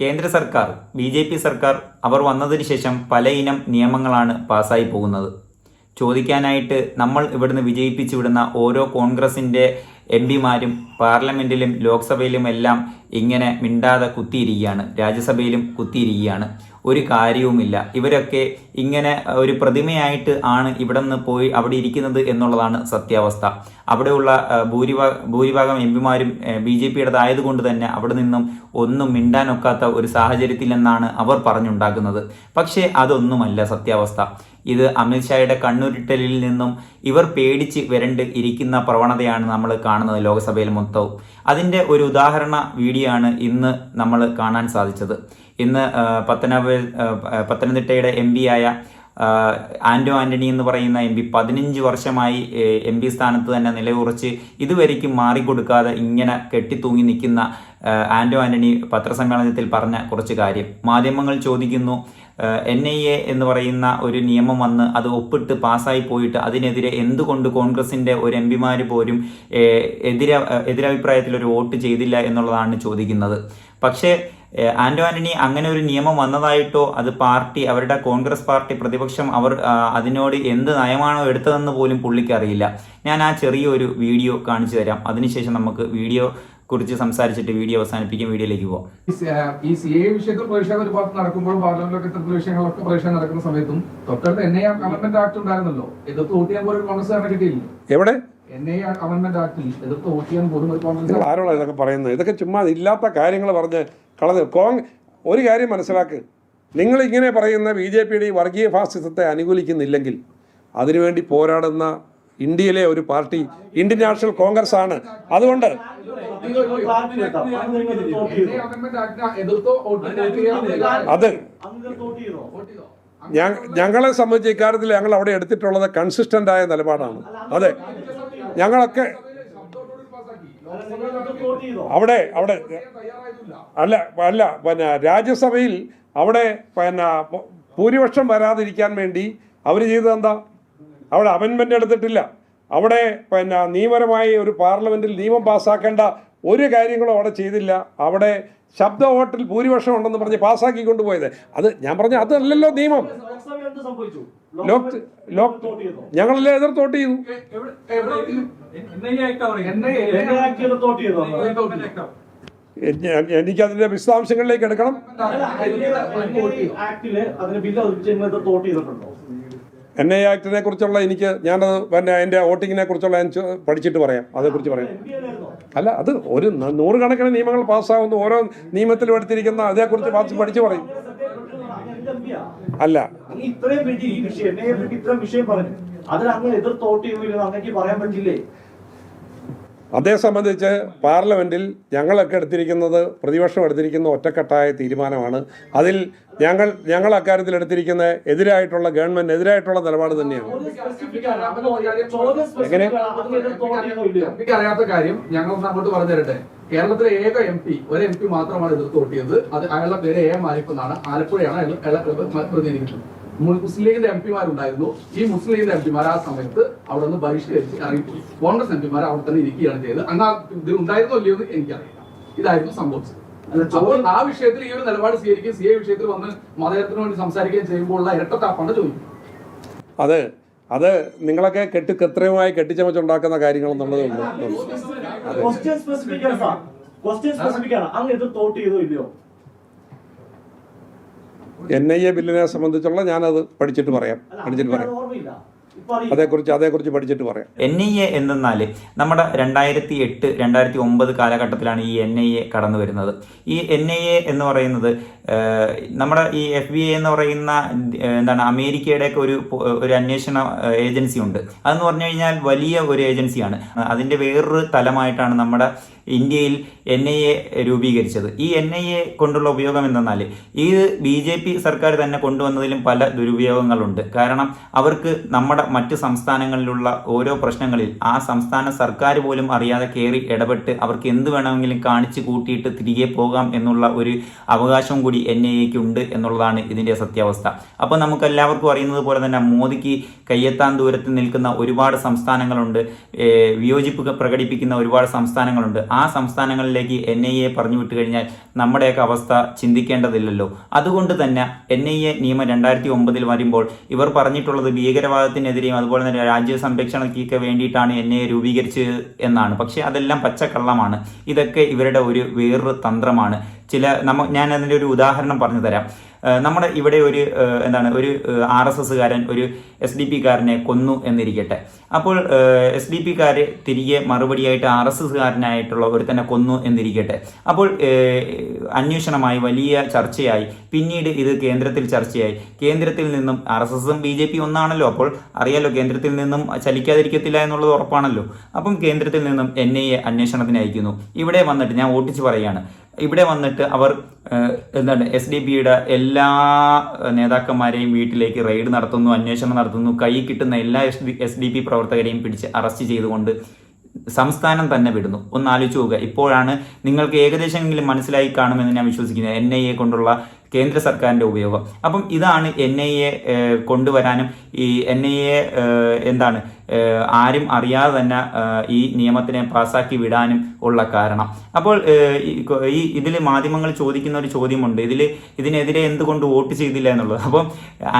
കേന്ദ്ര സർക്കാർ B J P സർക്കാർ അവർ വന്നതിന് ശേഷം പല ഇനം നിയമങ്ങളാണ് പാസ്സായി പോകുന്നത്. ചോദിക്കാനായിട്ട് നമ്മൾ ഇവിടുന്ന് വിജയിപ്പിച്ചു വിടുന്ന ഓരോ കോൺഗ്രസിന്റെ എം പിമാരും പാർലമെന്റിലും ലോക്സഭയിലും എല്ലാം ഇങ്ങനെ മിണ്ടാതെ കുത്തിയിരിക്കുകയാണ്. രാജ്യസഭയിലും കുത്തിയിരിക്കുകയാണ്. ഒരു കാര്യവുമില്ല. ഇവരൊക്കെ ഇങ്ങനെ ഒരു പ്രതിമയായിട്ട് ആണ് ഇവിടെ നിന്ന് പോയി അവിടെ ഇരിക്കുന്നത് എന്നുള്ളതാണ് സത്യാവസ്ഥ. അവിടെയുള്ള ഭൂരിഭാഗ ഭൂരിഭാ ഭൂരിഭാഗം എം പിമാരും ബി ജെ പിയുടേതായതുകൊണ്ട് തന്നെ അവിടെ നിന്നും ഒന്നും മിണ്ടാനൊക്കാത്ത ഒരു സാഹചര്യത്തിൽ എന്നാണ് അവർ പറഞ്ഞുണ്ടാക്കുന്നത്. പക്ഷേ അതൊന്നുമല്ല സത്യാവസ്ഥ. ഇത് അമിത്ഷായുടെ കണ്ണുരുട്ടലിൽ നിന്നും ഇവർ പേടിച്ച് വരണ്ട് ഇരിക്കുന്ന പ്രവണതയാണ് നമ്മൾ കാണുന്നത് ലോക്സഭയിൽ മൊത്തവും. അതിന്റെ ഒരു ഉദാഹരണ വീഡിയോ ആണ് ഇന്ന് നമ്മൾ കാണാൻ സാധിച്ചത്. ഇന്ന് പത്തനാപുര പത്തനാപ പത്തനംതിട്ടയുടെ എം ആയ ആ, ആന്റോ ആന്റണി എന്ന് പറയുന്ന എം പി പതിനഞ്ച് വർഷമായി എം പി സ്ഥാനത്ത് തന്നെ നിലയുറച്ച് ഇതുവരേക്കും മാറിക്കൊടുക്കാതെ ഇങ്ങനെ കെട്ടിത്തൂങ്ങി നിൽക്കുന്ന ആൻഡോ ആന്റണി പത്രസമ്മേളനത്തിൽ പറഞ്ഞ കുറച്ച് കാര്യം. മാധ്യമങ്ങൾ ചോദിക്കുന്നു എൻ ഐ എ എന്ന് പറയുന്ന ഒരു നിയമം വന്ന് അത് ഒപ്പിട്ട് പാസ്സായി പോയിട്ട് അതിനെതിരെ എന്തുകൊണ്ട് കോൺഗ്രസിന്റെ ഒരു എം പിമാർ പോലും എതിര എതിരഭിപ്രായത്തിൽ ഒരു വോട്ട് ചെയ്തില്ല എന്നുള്ളതാണ് ചോദിക്കുന്നത്. പക്ഷേ ആന്റോ ആന്റണി അങ്ങനെ ഒരു നിയമം വന്നതായിട്ടോ? അത് പാർട്ടി അവരുടെ കോൺഗ്രസ് പാർട്ടി പ്രതിപക്ഷം അവർ അതിനോട് എന്ത് നയമാണോ എടുത്തതെന്ന് പോലും പുള്ളിക്ക് അറിയില്ല. ഞാൻ ആ ചെറിയൊരു വീഡിയോ കാണിച്ചു തരാം. അതിനുശേഷം നമുക്ക് വീഡിയോ കുറിച്ച് സംസാരിച്ചിട്ട് വീഡിയോ അവസാനിപ്പിക്കും. വീഡിയോയിലേക്ക് പോവാം. ഈ സി- ഈ എ വിഷയത്തിൽ പ്രതിഷേധം ഒരു ഭാഗത്ത് നടക്കുമ്പോഴും പാർലമെന്റിലൊക്കെ ഇത്തരത്തിൽ വിഷയങ്ങളൊക്കെ പ്രതിഷേധം നടക്കുന്ന സമയത്തും തൊട്ടടുത്ത് എൻ ഐ അമെന്റ്മെന്റ് ആക്ട് ഉണ്ടായിരുന്നല്ലോ. എതിർത്ത് വോട്ട് ചെയ്യാൻ പോലും ഒരു കോൺഗ്രസ്സുകാരനെ കിട്ടിയില്ല. എവിടെ? എൻ ഐ അമെന്റ്മെന്റ് ആക്ടിൽ എതിർത്ത് വോട്ട് ചെയ്യാൻ പോലും ഒരു കോൺഗ്രസ് ആരോടാ ഇതൊക്കെ പറയുന്നത്? ഇതൊക്കെ ചുമ്മാ ഇല്ലാത്ത കാര്യങ്ങൾ പറഞ്ഞ് കളഞ്ഞ്. കോങ് ഒരു കാര്യം മനസ്സിലാക്ക്. നിങ്ങൾ ഇങ്ങനെ പറയുന്ന ബി ജെ പിയുടെ ഈ വർഗീയ ഫാസിസത്തെ അനുകൂലിക്കുന്നില്ലെങ്കിൽ അതിനുവേണ്ടി പോരാടുന്ന ഇന്ത്യയിലെ ഒരു പാർട്ടി ഇന്ത്യൻ നാഷണൽ കോൺഗ്രസ് ആണ് അതുകൊണ്ട് അത് ഞങ്ങളെ സംബന്ധിച്ച് ഇക്കാര്യത്തിൽ ഞങ്ങൾ അവിടെ എടുത്തിട്ടുള്ളത് ആയ നിലപാടാണ്. അതെ. ഞങ്ങളൊക്കെ അവിടെ അവിടെ അല്ല അല്ല പിന്നെ രാജ്യസഭയിൽ അവിടെ പിന്നെ ഭൂരിപക്ഷം വരാതിരിക്കാൻ വേണ്ടി അവർ ചെയ്തത് എന്താ? അവിടെ അമെൻമെന്റ് എടുത്തിട്ടില്ല. അവിടെ പിന്നെ നിയമപരമായി ഒരു പാർലമെന്റിൽ നിയമം പാസ്സാക്കേണ്ട ഒരു കാര്യങ്ങളും അവിടെ ചെയ്തില്ല. അവിടെ ശബ്ദ വോട്ടിൽ ഭൂരിപക്ഷം ഉണ്ടെന്ന് പറഞ്ഞ് പാസ്സാക്കി കൊണ്ടുപോയത്. അത് ഞാൻ പറഞ്ഞ അതല്ലല്ലോ നിയമം. ലോക് ലോക് ഞങ്ങളെല്ലാം എതിർത്ത് വോട്ട് ചെയ്തു. എനിക്കതിന്റെ വിശദാംശങ്ങളിലേക്ക് എടുക്കണം. ആക്ടിൽ അതിന് ബില്ല് അവതരിപ്പിച്ച് തോട്ട് ചെയ്തിട്ടുണ്ടോ? എൻ ഐ ആക്ടിനെ കുറിച്ചുള്ള എനിക്ക് ഞാനത് പിന്നെ അതിന്റെ വോട്ടിങ്ങിനെ കുറിച്ചുള്ള ഞാൻ പഠിച്ചിട്ട് പറയാം. അതേക്കുറിച്ച് പറയാം. അല്ല അത് ഒരു നൂറുകണക്കിന് നിയമങ്ങൾ പാസ്സാവുന്ന. ഓരോ നിയമത്തിലും എടുത്തിരിക്കുന്ന അതേക്കുറിച്ച് പാസ് പഠിച്ചു പറയും. അല്ല. ഇത്രയും വിഷയം. പറഞ്ഞു. അതിൽ അങ്ങ് എതിർ തോട്ട് ചെയ്യുന്നില്ലെന്ന് പറയാൻ പറ്റില്ലേ? അതേ സംബന്ധിച്ച് പാർലമെന്റിൽ ഞങ്ങളൊക്കെ എടുത്തിരിക്കുന്നത് പ്രതിപക്ഷം എടുത്തിരിക്കുന്ന ഒറ്റക്കെട്ടായ തീരുമാനമാണ്. അതിൽ ഞങ്ങൾ ഞങ്ങൾ അക്കാര്യത്തിൽ എടുത്തിരിക്കുന്ന എതിരായിട്ടുള്ള ഗവൺമെന്റ് എതിരായിട്ടുള്ള നിലപാട് തന്നെയാണ്. എങ്ങനെ? കാര്യം ഞങ്ങൾ അങ്ങോട്ട് കേരളത്തിലെ ഏക എം പി ഒരു എം പി മാത്രമാണ് എതിർത്ത് വോട്ട് ചെയ്തത്. അത് അയാളുടെ പേര് എ മാരിഫ് എന്നാണ് ആലപ്പുഴയാണ് അയാൾ പ്രതിനിധിക്കുന്നത് മുസ്ലിം ലീഗിന്റെ എം പിമാരുണ്ടായിരുന്നു. ഈ മുസ്ലിം ലീഗിന്റെ എം പിമാർ ആ സമയത്ത് അവിടെ നിന്ന് ബഹിഷ്കരിച്ച് ഇറങ്ങിപ്പോയി. കോൺഗ്രസ് എം പിമാർ അവിടെ തന്നെ ഇരിക്കുകയാണ് ചെയ്തത്. അന്ന് ആ ഇതിൽ ഉണ്ടായിരുന്നോ ഇല്ലയോ എന്ന് എനിക്കറിയില്ല. ഇതായിരുന്നു സംഭവിച്ചത്. അപ്പോൾ ആ വിഷയത്തിൽ ഈ ഒരു നിലപാട് സ്വീകരിക്കുകയും സി എ വിഷയത്തിൽ വന്ന് മതേതരത്തിന് വേണ്ടി സംസാരിക്കുകയും ചെയ്യുമ്പോൾ ഉള്ള ഇരട്ടത്താപ്പാണ് ചോദിക്കുന്നത് അതെ അത് നിങ്ങളൊക്കെ കെട്ടി കൃത്രിമമായി കെട്ടിച്ചമച്ചുണ്ടാക്കുന്ന കാര്യങ്ങൾ ഉണ്ട് ക്വസ്റ്റ്യൻ സ്പെസിഫിക് ആണ് സാർ. ക്വസ്റ്റ്യൻ സ്പെസിഫിക് ആണ്. അങ്ങ് ഇത് തോട്ട് ചെയ്തോ ഇല്ലയോ? എൻ ഐ എ ബില്ലിനെ സംബന്ധിച്ചുള്ള ഞാനത് പഠിച്ചിട്ട് പറയാം. പഠിച്ചിട്ട് പറയാം. അതേക്കുറിച്ച് അതേക്കുറിച്ച് പഠിച്ചിട്ട് പറയാം. എൻ ഐ എ എന്തെന്നാൽ നമ്മുടെ രണ്ടായിരത്തി എട്ട് രണ്ടായിരത്തി ഒമ്പത് കാലഘട്ടത്തിലാണ് ഈ എൻ ഐ എ കടന്നു വരുന്നത്. ഈ എൻ ഐ എ എന്ന് പറയുന്നത് നമ്മുടെ ഈ എഫ് ബി എ എന്ന് പറയുന്ന എന്താണ് അമേരിക്കയുടെയൊക്കെ ഒരു ഒരു അന്വേഷണ ഏജൻസി ഉണ്ട്. അതെന്ന് പറഞ്ഞു കഴിഞ്ഞാൽ വലിയ ഒരു ഏജൻസിയാണ്. അതിന്റെ വേറൊരു തലമായിട്ടാണ് നമ്മുടെ ഇന്ത്യയിൽ എൻ ഐ എ രൂപീകരിച്ചത്. ഈ എൻ ഐ എ കൊണ്ടുള്ള ഉപയോഗം എന്തെന്നാൽ ഈ ബി ജെ പി സർക്കാർ തന്നെ കൊണ്ടുവന്നതിലും പല ദുരുപയോഗങ്ങളുണ്ട്. കാരണം അവർക്ക് നമ്മുടെ മറ്റ് സംസ്ഥാനങ്ങളിലുള്ള ഓരോ പ്രശ്നങ്ങളിൽ ആ സംസ്ഥാന സർക്കാർ പോലും അറിയാതെ കയറി ഇടപെട്ട് അവർക്ക് എന്ത് വേണമെങ്കിലും കാണിച്ചു കൂട്ടിയിട്ട് തിരികെ പോകാം എന്നുള്ള ഒരു അവകാശം കൂടി എൻ ഐ എക്ക് ഉണ്ട് എന്നുള്ളതാണ് ഇതിന്റെ സത്യാവസ്ഥ. അപ്പോൾ നമുക്ക് എല്ലാവർക്കും അറിയുന്നത് പോലെ തന്നെ മോദിക്ക് കയ്യെത്താൻ ദൂരത്ത് നിൽക്കുന്ന ഒരുപാട് സംസ്ഥാനങ്ങളുണ്ട്. വിയോജിപ്പ് പ്രകടിപ്പിക്കുന്ന ഒരുപാട് സംസ്ഥാനങ്ങളുണ്ട്. ആ ആ സംസ്ഥാനങ്ങളിലേക്ക് എൻ ഐ എ പറഞ്ഞു വിട്ടു കഴിഞ്ഞാൽ നമ്മുടെയൊക്കെ അവസ്ഥ ചിന്തിക്കേണ്ടതില്ലല്ലോ. അതുകൊണ്ട് തന്നെ എൻ ഐ എ നിയമം രണ്ടായിരത്തി ഒമ്പതിൽ വരുമ്പോൾ ഇവർ പറഞ്ഞിട്ടുള്ളത് ഭീകരവാദത്തിനെതിരെയും അതുപോലെ തന്നെ രാജ്യ സംരക്ഷണയ്ക്കൊക്കെ വേണ്ടിയിട്ടാണ് എൻ ഐ എ രൂപീകരിച്ചത് എന്നാണ്. പക്ഷേ അതെല്ലാം പച്ചക്കള്ളമാണ്. ഇതൊക്കെ ഇവരുടെ ഒരു വേറൊരു തന്ത്രമാണ്. ചില നമ്മ ഞാൻ അതിന്റെ ഒരു ഉദാഹരണം പറഞ്ഞു തരാം. നമ്മുടെ ഇവിടെ ഒരു എന്താണ് ഒരു ആർ എസ് എസ്സുകാരൻ ഒരു എസ് ഡി പി കാരനെ കൊന്നു എന്നിരിക്കട്ടെ. അപ്പോൾ എസ് ഡി പി കാര് തിരികെ മറുപടിയായിട്ട് ആർ എസ് എസ്സുകാരനായിട്ടുള്ള തന്നെ കൊന്നു എന്നിരിക്കട്ടെ. അപ്പോൾ അന്വേഷണമായി വലിയ ചർച്ചയായി. പിന്നീട് ഇത് കേന്ദ്രത്തിൽ ചർച്ചയായി. കേന്ദ്രത്തിൽ നിന്നും ആർ എസ് എസും ബി ജെ പി ഒന്നാണല്ലോ. അപ്പോൾ അറിയാലോ കേന്ദ്രത്തിൽ നിന്നും ചലിക്കാതിരിക്കത്തില്ല എന്നുള്ളത് ഉറപ്പാണല്ലോ. അപ്പം കേന്ദ്രത്തിൽ നിന്നും എൻ ഐ എ അന്വേഷണത്തിന് അയക്കുന്നു. ഇവിടെ വന്നിട്ട് ഞാൻ ഓട്ടിച്ച് പറയുകയാണ്. ഇവിടെ വന്നിട്ട് അവർ എന്താണ് എസ് ഡി ബിയുടെ എല്ലാ നേതാക്കന്മാരെയും വീട്ടിലേക്ക് റെയ്ഡ് നടത്തുന്നു അന്വേഷണം നടത്തുന്നു കൈ കിട്ടുന്ന എല്ലാ S D S D P പ്രവർത്തകരെയും പിടിച്ച് അറസ്റ്റ് ചെയ്തുകൊണ്ട് സംസ്ഥാനം തന്നെ വിടുന്നു. ഒന്ന് ആലോചിച്ച് നോക്കുക. ഇപ്പോഴാണ് നിങ്ങൾക്ക് ഏകദേശമെങ്കിലും മനസ്സിലായി കാണുമെന്ന് ഞാൻ വിശ്വസിക്കുന്നത് എൻ ഐ എ കൊണ്ടുള്ള കേന്ദ്ര സർക്കാരിന്റെ ഉപയോഗം. അപ്പം ഇതാണ് എൻ ഐ എ കൊണ്ടുവരാനും ഈ എൻ ഐ എ എന്താണ് ആരും അറിയാതെ തന്നെ ഈ നിയമത്തിനെ പാസ്സാക്കി വിടാനും ഉള്ള കാരണം. അപ്പോൾ ഈ ഇതിൽ മാധ്യമങ്ങൾ ചോദിക്കുന്ന ഒരു ചോദ്യമുണ്ട്. ഇതിൽ ഇതിനെതിരെ എന്തുകൊണ്ട് വോട്ട് ചെയ്തില്ല എന്നുള്ളത്. അപ്പം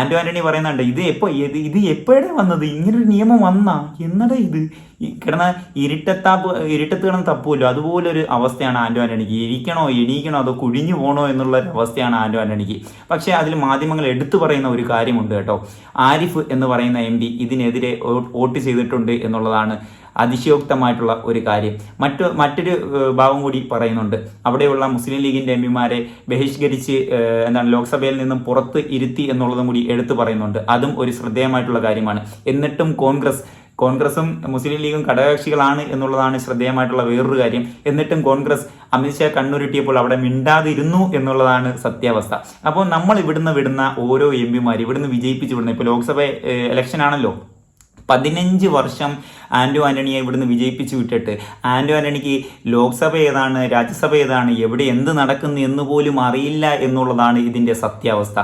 ആന്റോ ആന്റണി പറയുന്നുണ്ട് ഇത് എപ്പോ ഇത് ഇത് എപ്പോഴേ വന്നത്? ഇങ്ങനൊരു നിയമം വന്നാ? എന്നടേ ഇത്? കിടന്ന ഇരുട്ടത്താപ്പ് ഇരുട്ടത്ത് കിടന്ന് തപ്പുമല്ലോ അതുപോലൊരു അവസ്ഥയാണ് ആന്റോ ആന്റണിക്ക്. ഇരിക്കണോ എണീക്കണോ അതോ കുഴിഞ്ഞു പോകണോ എന്നുള്ള അവസ്ഥയാണ് അവസ്ഥയാണ് ആന്റോ പക്ഷേ അതിൽ മാധ്യമങ്ങൾ എടുത്തു പറയുന്ന ഒരു കാര്യമുണ്ട് കേട്ടോ. ആരിഫ് എന്ന് പറയുന്ന എം ഡി ഇതിനെതിരെ വോട്ട് ചെയ്തിട്ടുണ്ട് എന്നുള്ളതാണ് അതിശയോക്തമായിട്ടുള്ള ഒരു കാര്യം. മറ്റു മറ്റൊരു ഭാവം കൂടി പറയുന്നുണ്ട്. അവിടെയുള്ള മുസ്ലിം ലീഗിന്റെ എം പിമാരെ ബഹിഷ്കരിച്ച് എന്താണ് ലോക്സഭയിൽ നിന്നും പുറത്ത് ഇരുത്തി എന്നുള്ളതും കൂടി എടുത്തു പറയുന്നുണ്ട്. അതും ഒരു ശ്രദ്ധേയമായിട്ടുള്ള കാര്യമാണ്. എന്നിട്ടും കോൺഗ്രസ് കോൺഗ്രസും മുസ്ലിം ലീഗും ഘടകകക്ഷികളാണ് എന്നുള്ളതാണ് ശ്രദ്ധേയമായിട്ടുള്ള വേറൊരു കാര്യം. എന്നിട്ടും കോൺഗ്രസ് അമിത്ഷാ കണ്ണുരുട്ടിയപ്പോൾ അവിടെ മിണ്ടാതിരുന്നു എന്നുള്ളതാണ് സത്യാവസ്ഥ. അപ്പോൾ നമ്മൾ ഇവിടുന്ന് വിടുന്ന ഓരോ എം പിമാർ ഇവിടുന്ന് വിജയിപ്പിച്ചു വിടുന്ന ഇപ്പോൾ ലോക്സഭ ഇലക്ഷൻ ആണല്ലോ. പതിനഞ്ച് വർഷം ആന്റോ ആന്റണിയെ ഇവിടുന്ന് വിജയിപ്പിച്ചു വിട്ടിട്ട് ആന്റോ ആന്റണിക്ക് ലോക്സഭ ഏതാണ് രാജ്യസഭ ഏതാണ് എവിടെ എന്ത് നടക്കുന്നു എന്ന് പോലും അറിയില്ല എന്നുള്ളതാണ് ഇതിന്റെ സത്യാവസ്ഥ.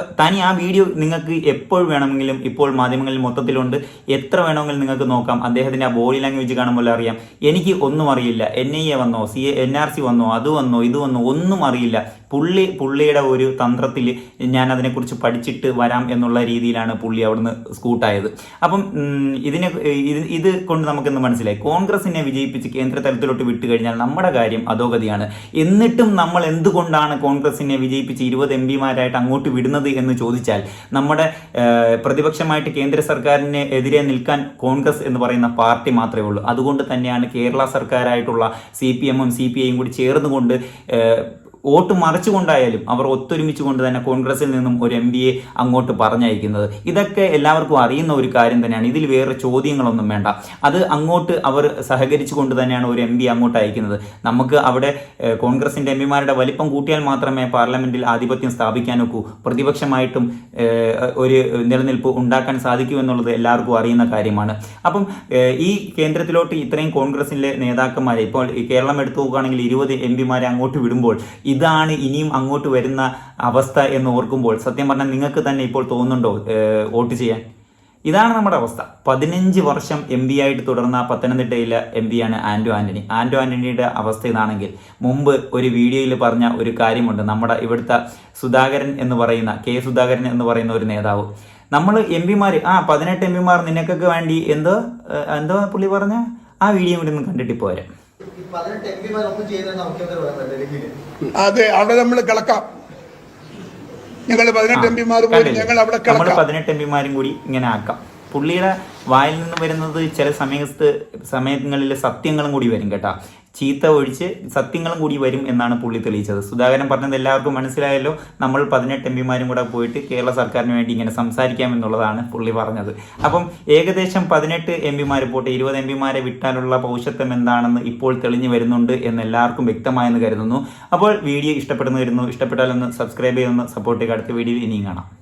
തനി ആ വീഡിയോ നിങ്ങൾക്ക് എപ്പോൾ വേണമെങ്കിലും ഇപ്പോൾ മാധ്യമങ്ങളിൽ മൊത്തത്തിലുണ്ട്. എത്ര വേണമെങ്കിലും നിങ്ങൾക്ക് നോക്കാം. അദ്ദേഹത്തിന്റെ ആ ബോഡി ലാംഗ്വേജ് കാണുമ്പോൾ അറിയാം. എനിക്ക് ഒന്നും അറിയില്ല. എൻ ഐ എ വന്നോ സി എൻ ആർ സി വന്നോ അത് വന്നോ ഇത് വന്നോ ഒന്നും അറിയില്ല. പുള്ളി പുള്ളിയുടെ ഒരു തന്ത്രത്തിൽ ഞാൻ അതിനെക്കുറിച്ച് പഠിച്ചിട്ട് വരാം എന്നുള്ള രീതിയിലാണ് പുള്ളി അവിടുന്ന് സ്കൂട്ടായത്. അപ്പം ഇതിനെ ഇത് ഇത് കൊണ്ട് നമുക്കെന്ന് മനസ്സിലായി? കോൺഗ്രസിനെ വിജയിപ്പിച്ച് കേന്ദ്ര തലത്തിലോട്ട് വിട്ടു കഴിഞ്ഞാൽ നമ്മുടെ കാര്യം അധോഗതിയാണ്. എന്നിട്ടും നമ്മൾ എന്തുകൊണ്ടാണ് കോൺഗ്രസിനെ വിജയിപ്പിച്ച് ഇരുപത് എം പിമാരായിട്ട് അങ്ങോട്ട് വിടുന്നത് എന്ന് ചോദിച്ചാൽ നമ്മുടെ പ്രതിപക്ഷമായിട്ട് കേന്ദ്ര സർക്കാരിന് എതിരെ നിൽക്കാൻ കോൺഗ്രസ് എന്ന് പറയുന്ന പാർട്ടി മാത്രമേ ഉള്ളൂ. അതുകൊണ്ട് തന്നെയാണ് കേരള സർക്കാരായിട്ടുള്ള സി പി എമ്മും സി പി ഐയും കൂടി ചേർന്നുകൊണ്ട് വോട്ട് മറിച്ചുകൊണ്ടായാലും അവർ ഒത്തൊരുമിച്ച് കൊണ്ട് തന്നെ കോൺഗ്രസിൽ നിന്നും ഒരു എം അങ്ങോട്ട് പറഞ്ഞയക്കുന്നത്. ഇതൊക്കെ എല്ലാവർക്കും അറിയുന്ന ഒരു കാര്യം തന്നെയാണ്. ഇതിൽ വേറെ ചോദ്യങ്ങളൊന്നും വേണ്ട. അത് അങ്ങോട്ട് അവർ സഹകരിച്ചു കൊണ്ട് തന്നെയാണ് ഒരു എം പി അങ്ങോട്ട് അയക്കുന്നത്. നമുക്ക് അവിടെ കോൺഗ്രസിന്റെ എം പിമാരുടെ വലിപ്പം കൂട്ടിയാൽ മാത്രമേ പാർലമെന്റിൽ ആധിപത്യം സ്ഥാപിക്കാൻ ഒക്കൂ പ്രതിപക്ഷമായിട്ടും ഒരു നിലനിൽപ്പ് ഉണ്ടാക്കാൻ സാധിക്കൂ എന്നുള്ളത് എല്ലാവർക്കും അറിയുന്ന കാര്യമാണ്. അപ്പം ഈ കേന്ദ്രത്തിലോട്ട് ഇത്രയും കോൺഗ്രസിലെ നേതാക്കന്മാരെ ഇപ്പോൾ കേരളം എടുത്തു നോക്കുകയാണെങ്കിൽ ഇരുപത് എം പിമാരെ അങ്ങോട്ട് വിടുമ്പോൾ ഇതാണ് ഇനിയും അങ്ങോട്ട് വരുന്ന അവസ്ഥ എന്ന് ഓർക്കുമ്പോൾ സത്യം പറഞ്ഞാൽ നിങ്ങൾക്ക് തന്നെ ഇപ്പോൾ തോന്നുന്നുണ്ടോ വോട്ട് ചെയ്യാൻ? ഇതാണ് നമ്മുടെ അവസ്ഥ. പതിനഞ്ച് വർഷം എം പി ആയിട്ട് തുടർന്ന പത്തനംതിട്ടയിലെ എം ആണ് ആന്റോ ആന്റണി. ആന്റോ ആന്റണിയുടെ അവസ്ഥ ഇതാണെങ്കിൽ മുമ്പ് ഒരു വീഡിയോയിൽ പറഞ്ഞ ഒരു കാര്യമുണ്ട്. നമ്മുടെ ഇവിടുത്തെ സുധാകരൻ എന്ന് പറയുന്ന കെ സുധാകരൻ എന്ന് പറയുന്ന ഒരു നേതാവ്. നമ്മൾ എം പിമാർ ആ പതിനെട്ട് എം പിമാർ നിനക്കൊക്കെ വേണ്ടി എന്തോ എന്തോ പുള്ളി പറഞ്ഞ? ആ വീഡിയോ കൂടി ഒന്ന് കണ്ടിട്ട് പോരാ അതെ അവിടെ നമ്മൾ കിളക്കാം. ഞങ്ങൾ പതിനെട്ട് എം പിമാർ പോയി? ഞങ്ങൾ അവിടെ നമ്മൾ പതിനെട്ട് എം പിമാരും കൂടി ഇങ്ങനെ ആക്കാം. പുള്ളിയുടെ വായിൽ നിന്ന് വരുന്നത് ചില സമയത്ത് സമയങ്ങളിൽ സത്യങ്ങളും കൂടി വരും കേട്ടാ. ചീത്ത ഒഴിച്ച് സത്യങ്ങളും കൂടി വരും എന്നാണ് പുള്ളി തെളിയിച്ചത്. സുധാകരൻ പറഞ്ഞത് എല്ലാവർക്കും മനസ്സിലായല്ലോ. നമ്മൾ പതിനെട്ട് എം പിമാരും കൂടെ പോയിട്ട് കേരള സർക്കാരിന് വേണ്ടി ഇങ്ങനെ സംസാരിക്കാം എന്നുള്ളതാണ് പുള്ളി പറഞ്ഞത്. അപ്പം ഏകദേശം പതിനെട്ട് എം പിമാർ പോട്ടെ ഇരുപത് എം പിമാരെ വിട്ടാനുള്ള പൗഷത്വം എന്താണെന്ന് ഇപ്പോൾ തെളിഞ്ഞു വരുന്നുണ്ട് എന്ന് എല്ലാവർക്കും വ്യക്തമായെന്ന് കരുതുന്നു. അപ്പോൾ വീഡിയോ ഇഷ്ടപ്പെടുന്നു വരുന്നു ഇഷ്ടപ്പെട്ടാലൊന്ന് സബ്സ്ക്രൈബ് ചെയ്തൊന്ന് സപ്പോർട്ട് ചെയ്യുക. അടുത്ത വീഡിയോയിൽ ഇനിയും കാണാം.